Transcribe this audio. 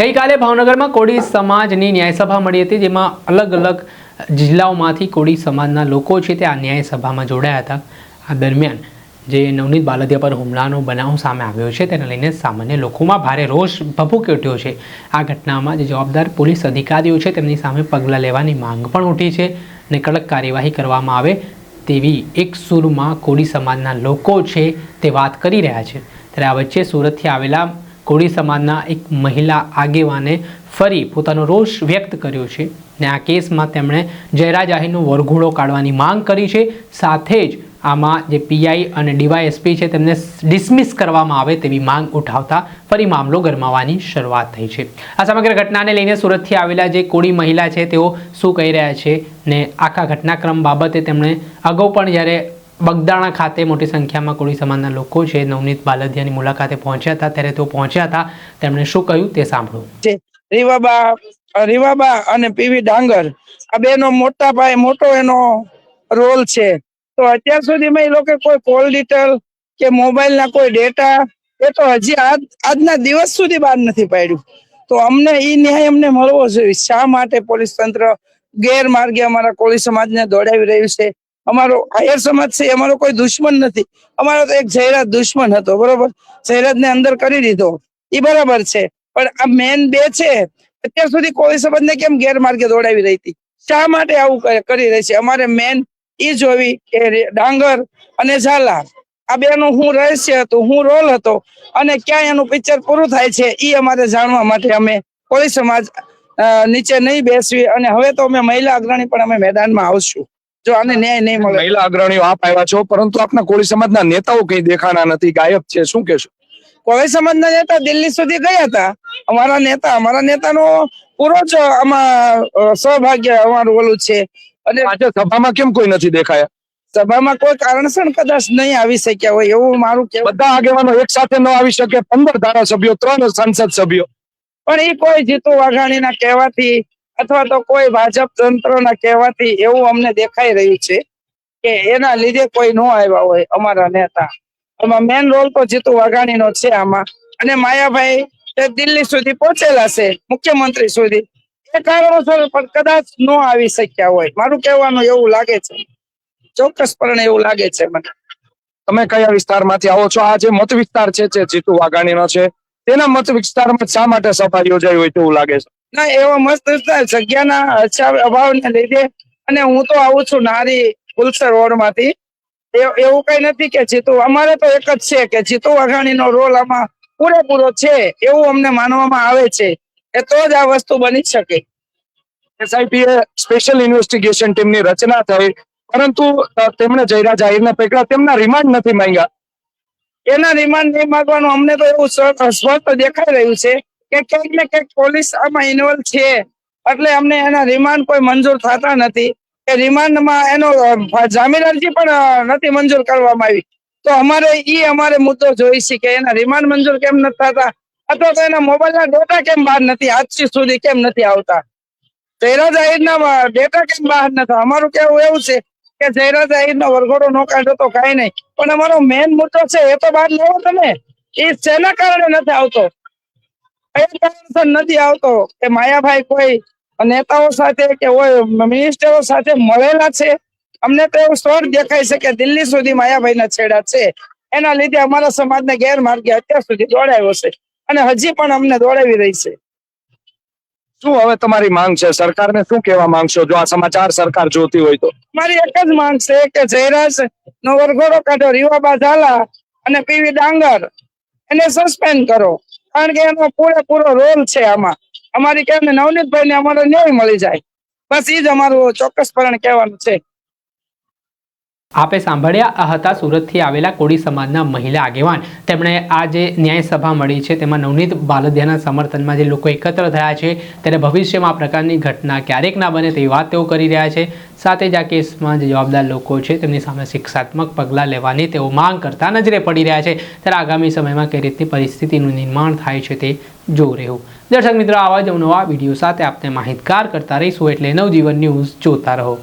ગઈકાલે ભાવનગરમાં કોળી સમાજની ન્યાયસભા મળી હતી, જેમાં અલગ અલગ જિલ્લાઓમાંથી કોળી સમાજના લોકો છે તે આ ન્યાયસભામાં જોડાયા હતા. આ દરમિયાન જે નવનીત બાલદિયા પર હુમલાનો બનાવ સામે આવ્યો છે, તેને લઈને સામાન્ય લોકોમાં ભારે રોષ ભભૂકી ઉઠ્યો છે. આ ઘટનામાં જે જવાબદાર પોલીસ અધિકારીઓ છે તેમની સામે પગલાં લેવાની માંગ પણ ઉઠી છે અને કડક કાર્યવાહી કરવામાં આવે તેવી એક સૂરમાં કોળી સમાજના લોકો છે તે વાત કરી રહ્યા છે. ત્યારે આ વચ્ચે સુરતથી આવેલા કોળી સમાજના એક મહિલા આગેવાને ફરી પોતાનો રોષ વ્યક્ત કર્યો છે ને આ કેસમાં તેમણે જયરાજ આહીરનો વરઘોડો કાઢવાની માંગ કરી છે. સાથે જ આમાં જે પીઆઈ અને ડીવાયએસપી છે તેમને ડિસમિસ કરવામાં આવે તેવી માંગ ઉઠાવતા ફરી મામલો ગરમાવાની શરૂઆત થઈ છે. આ સમગ્ર ઘટનાને લઈને સુરતથી આવેલા જે કોળી મહિલા છે તેઓ શું કહી રહ્યા છે ને આખા ઘટનાક્રમ બાબતે તેમણે અગાઉ પણ જ્યારે બગદાણા ખાતે મોટી સંખ્યામાં કોળી સમાજના લોકો છે. નવનીત બાલદિયાની મુલાકાતે પહોંચ્યા હતા. ત્યારે તેઓ પહોંચ્યા હતા. તેમણે શું કહ્યું તે સાંભળો. રીવાબા રીવાબા અને પીવી ડાંગર, આ બેનો મોટા ભાઈ મોટો એનો રોલ છે. તો અત્યાર સુધીમાં એ લોકો કોઈ કોલ ડિટેલ કે મોબાઈલ ના કોઈ ડેટા, એ તો હજી આજ, આજના દિવસ સુધી બહાર નથી પાડ્યું. તો અમને એ ન્યાય અમને મળવો જોઈએ. શા માટે પોલીસ તંત્ર ગેરમાર્ગે અમારા કોળી સમાજને દોડાવી રહ્યું છે? અમારો આયર સમાજ છે, અમારો કોઈ દુશ્મન નથી. અમારો તો એક જયરાજ દુશ્મન હતો, બરોબર? જયરાજ ને અંદર કરી દીધો. એ બરાબર છે. પણ આ મેન બે છે, અત્યાર સુધી કોળી સમાજને કેમ ગેરમાર્ગે દોડાવી રહી હતી? શા માટે આવું કરી રહી છે? અમારે મેન એ જોવી કે ડાંગર અને ઝાલા. આ બેનું હું રહસ્ય હતું, હું રોલ હતો. અને ક્યાં એનું પિક્ચર પૂરું થાય છે એ અમારે જાણવા માટે અમે કોળી સમાજ નીચે નહીં બેસવી. અને હવે તો અમે મહિલા અગ્રણી પણ અમે મેદાનમાં આવશું. જો આને ન્યાય નહીં મળે મહિલા અગ્રણીઓ આપ આવ્યા છો પરંતુ આપના કોળી સમાજના નેતાઓ કઈ દેખાણા નથી ગાયબ છે શું કહેશો? કોળી સમાજના નેતા દિલ્હી સુધી ગયા હતા. અમારા નેતા અમારા નેતાનો પૂરો જ આમાં સૌભાગ્ય અમારું ઓલું છે. અને આજે સભામાં કેમ કોઈ નથી દેખાયા? સભામાં કોઈ કારણસર કદાચ નહીં આવી શક્યા હોય એવું મારું કે બધા આગેવાનો એક સાથે ન આવી શકે પંદર ધારાસભ્યો ત્રણ સંસદ સભ્યો. પણ એ કોઈ જીતુ વાઘાણીના કહેવાથી અથવા તો કોઈ ભાજપ તંત્રના કહેવાથી એવું અમને દેખાઈ રહ્યું છે કે એના લીધે કોઈ નો આવ્યા હોય અમારા નેતા. એમાં મેન રોલ તો જીતુ વાઘાણીનો છે આમાં. અને માયાભાઈ તે દિલ્હી સુધી પહોંચેલા છે, મુખ્યમંત્રી સુધી. એ કારણોસર પણ કદાચ નો આવી શક્યા હોય. મારું કહેવાનું એવું લાગે છે. ચોક્કસપણે એવું લાગે છે મને. તમે કયા વિસ્તારમાંથી આવો છો? આ જે મત વિસ્તાર છે, જે જીતુ વાઘાણીનો છે, તેના મત વિસ્તારમાં શા માટે સભા યોજાઈ હોય તેવું લાગે છે? ના, એવો મસ્ત જગ્યાના અભાવને લીધે. અને હું તો આવું છું નારી ગુલસર રોડમાંથી. એવું કઈ નથી કે જીતુ, અમારે તો એક જ છે કે જીતુ વાઘાણીનો રોલ આમાં પૂરેપૂરો છે, એવું અમને માનવામાં આવે છે. એ તો જ આ વસ્તુ બની શકે. એસઆઈપી સ્પેશિયલ ઇન્વેસ્ટિગેશન ટીમની રચના થઈ. પરંતુ તેમણે જયરાજ આહિરને પકડ્યા તેમના રિમાન્ડ નથી માંગ્યા. એના રિમાન્ડ નહીં માંગવાનું અમને તો એવું સ્પષ્ટ દેખાઈ રહ્યું છે. કે ક્યાંક ને ક્યાંક પોલીસ આમાં ઇન્વોલ્વ છે. એટલે અમને એના રિમાન્ડ કોઈ મંજૂર થતા નથી. કે રિમાન્ડમાં એનો જામીન અરજી પણ નથી મંજૂર કરવામાં આવી. તો અમારે ઈ અમારે મુદ્દો જોઈ છે કે એના રિમાન્ડ મંજૂર કેમ નથી થતા? અથવા તો એના મોબાઈલના ડેટા કેમ બહાર નથી આજ સુધી કેમ નથી આવતા? જયરાજ આહિરના ડેટા કેમ બહાર નથી અમારું કેવું એવું છે કે જયરાજ આહિરનો વરઘોડો નો કાઢો તો કાંઈ નહીં. પણ અમારો મેન મુદ્દો છે, એ તો બહાર લેવો તમે. એ શેના કારણે નથી આવતો? નથી આવતો કે માયાભાઈ કોઈ નેતાઓ સાથે કે મિનિસ્ટરો સાથે મળેલા છે? અમને તો એવું સ્વર દેખાય છે કે દિલ્હી સુધી માયાભાઈના છેડા છે. એના લીધે અમારા સમાજને ગેરમાર્ગે અત્યાર સુધી દોડાવ્યો છે અને હજી પણ અમને દોડાવી રહી છે. શું હવે તમારી માંગ છે? સરકારને શું કહેવા માંગશો જો આ સમાચાર સરકાર જોતી હોય તો. મારી એક જ માંગ છે કે જયરાજ નો વરઘોડો કાઢો રીવાબા ઝાલા અને પીવી ડાંગર એને સસ્પેન્ડ કરો. કારણ કે એનો પૂરેપૂરો રોલ છે આમાં. અમારી કેમ નવનીતભાઈ ને અમારો ન્યાય મળી જાય. બસ એ જ અમારું ચોક્કસપણે કહેવાનું છે. આપે સાંભળ્યા, આ હતા સુરતથી આવેલા કોળી સમાજના મહિલા આગેવાન. તેમણે આ જે ન્યાય સભા મળી છે, તેમાં નવનીત બાલદિયાના સમર્થનમાં જે લોકો એકત્ર થયા છે, ત્યારે ભવિષ્યમાં આ પ્રકારની ઘટના ક્યારેક ના બને તેવી વાત તેઓ કરી રહ્યા છે. સાથે જ આ કેસમાં જે જવાબદાર લોકો છે, તેમની સામે શિક્ષાત્મક પગલાં લેવાની તેઓ માંગ કરતા નજરે પડી રહ્યા છે. ત્યારે આગામી સમયમાં કઈ રીતની પરિસ્થિતિનું નિર્માણ થાય છે તે જોવું રહ્યું. દર્શક મિત્રો, આવા જ નવા વીડિયો સાથે આપને માહિતગાર કરતા રહીશું. એટલે નવજીવન ન્યૂઝ જોતા રહો.